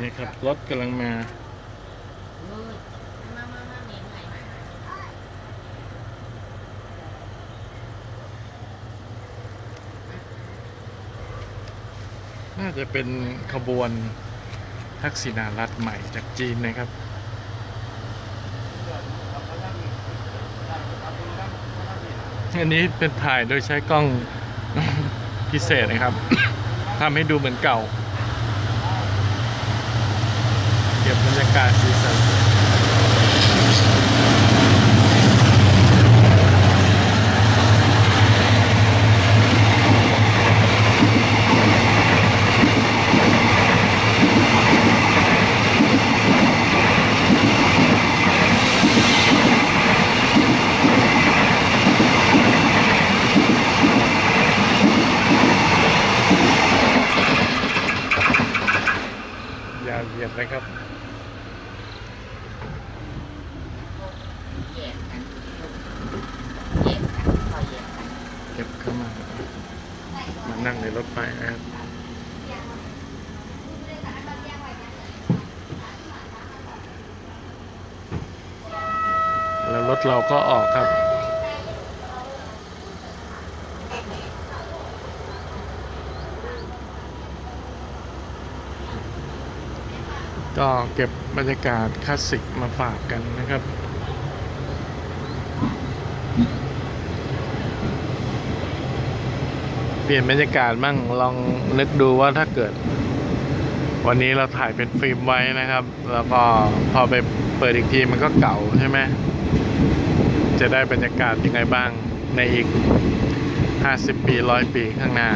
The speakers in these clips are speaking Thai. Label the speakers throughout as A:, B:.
A: นี่ครับ รถกำลังมา
B: มามามาเนี่ยไง
A: น่าจะเป็นขบวนทักษิณารัฐใหม่จากจีนนะครับอันนี้เป็นถ่ายโดยใช้กล้องพิเศษนะครับ ทำให้ดูเหมือนเก่า เก็บบ รรยากาศสีสันเหยียดนะครับ
B: แยกกันแยกกันพอแยกกัน
A: เก็บเข้ามา มานั่งในรถไฟนะครับแล้วรถเราก็ออกครับก็เก็บบรรยากาศคลาสสิกมาฝากกันนะครับ เป ลี่ยนบรรยากาศมั่งลองนึกดูว่าถ้าเกิด วันนี้เราถ่ายเป็นฟิล์มไว้นะครับ แล้วก็พอไปเปิดอีกทีมันก็เก่าใช่ไหมจะได้บรรยากาศยังไงบ้างในอีก 50 ปีร้อยปีข้างหน้า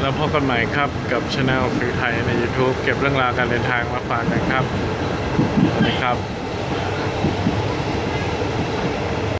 A: แล้วพบกันใหม่ครับกับช anel ฟิวไทยใน YouTube เก็บเรื่องราวการเดินทางมาฝากกันครับสวัสดีครับ